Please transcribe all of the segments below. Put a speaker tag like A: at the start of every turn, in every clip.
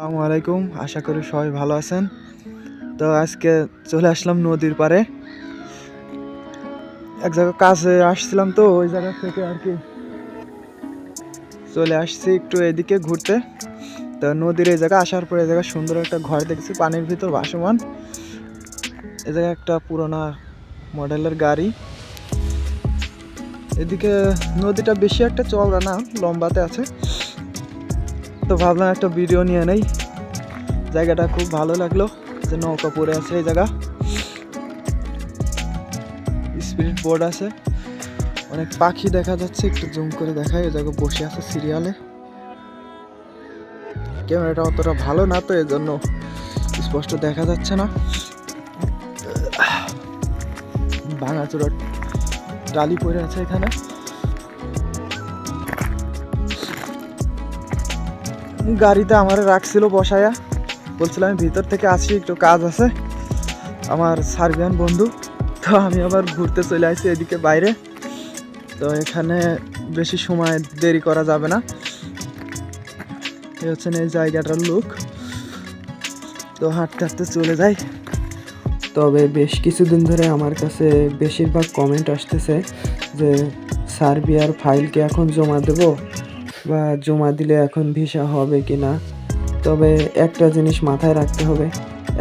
A: আসসালামু আলাইকুম, আশা করি সবাই ভালো আছেন। তো আজকে চলে আসলাম নদীর পারে এক জায়গায় কাজে আসছিলাম তো, ওই জায়গা থেকে আর কি চলে আসছি একটু এদিকে ঘুরতে। তো নদীর এই জায়গা আসার পরে এই জায়গায় সুন্দর একটা ঘর দেখছি, পানির ভিতর ভাসমান। এ জায়গায় একটা পুরোনো মডেলের গাড়ি। এদিকে নদীটা বেশি একটা চওড়া না, লম্বাতে আছে। তো ভাবলাম একটা ভিডিও নিয়ে নেই। জায়গাটা খুব ভালো লাগল, যে নৌকা পড়ে আছে এই জায়গা। স্পিরিট বোর্ড আছে। অনেক পাখি দেখা যাচ্ছে, একটু জুম করে দেখায় এই জায়গা বসে আছে সিরিয়ালে ক্যামেরাটা অতটা ভালো না তো, এজন্য স্পষ্ট দেখা যাচ্ছে না। ভাঙাচোরা টালি পড়ে আছে এখানে। গাড়িতে আমার রাখছিল বসায়া। বলছিলাম, আমি ভিতর থেকে আসি, একটু কাজ আছে। আমার সার্বিয়ান বন্ধু, তো আমি আবার ঘুরতে চলে আসি এদিকে বাইরে। তো এখানে বেশি সময় দেরি করা যাবে না। এই হচ্ছে এই জায়গাটার লুক তো হাঁটতে হাঁটতে চলে যাই। তবে বেশ কিছুদিন ধরে আমার কাছে বেশিরভাগ কমেন্ট আসতেছে যে, সার্বিয়ার ফাইলকে এখন জমা দেব? বা জমা দিলে এখন ভিসা হবে কি না তবে একটা জিনিস মাথায় রাখতে হবে।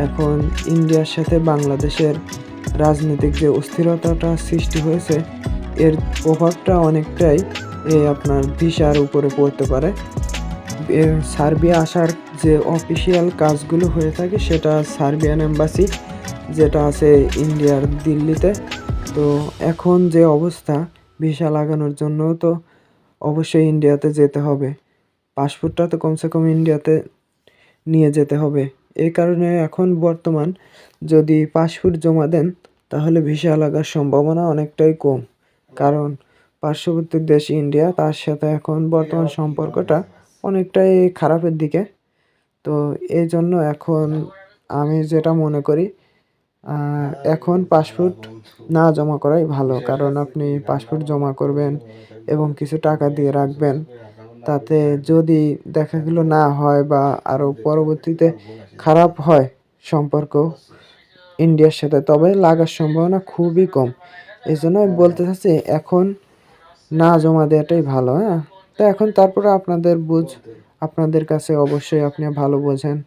A: এখন ইন্ডিয়ার সাথে বাংলাদেশের রাজনৈতিক যে অস্থিরতাটা সৃষ্টি হয়েছে, এর প্রভাবটা অনেকটাই এই আপনার ভিসার উপরে পড়তে পারে। সার্বিয়া আসার যে অফিসিয়াল কাজগুলো হয়ে থাকে, সেটা সার্বিয়ান এম্বাসি, যেটা আছে ইন্ডিয়ার দিল্লিতে। তো এখন যে অবস্থা, ভিসা লাগানোর জন্য তো অবশ্যই ইন্ডিয়াতে যেতে হবে। পাসপোর্টটা তো কমসে কম ইন্ডিয়াতে নিয়ে যেতে হবে। এই কারণে এখন বর্তমান যদি পাসপোর্ট জমা দেন, তাহলে ভিসা লাগার সম্ভাবনা অনেকটাই কম। কারণ পার্শ্ববর্তী দেশ ইন্ডিয়া, তার সাথে এখন বর্তমান সম্পর্কটা অনেকটাই খারাপের দিকে। তো এই জন্য এখন আমি যেটা মনে করি এখন পাসপোর্ট না জমা করাই ভালো, কারণ আপনি পাসপোর্ট জমা করবেন এবং কিছু টাকা দিয়ে রাখবেন। তাতে যদি দেখা গেলো না হয় বা আরও পরবর্তীতে খারাপ হয় সম্পর্ক ইন্ডিয়ার সাথে, তবে লাগার সম্ভাবনা খুবই কম। এই জন্য আমি বলতে চাচ্ছি, এখন না জমা দেওয়াটাই ভালো হ্যাঁ? তো এখন তারপরে আপনাদের বুঝ, আপনাদের কাছে অবশ্যই আপনি ভালো বোঝেন।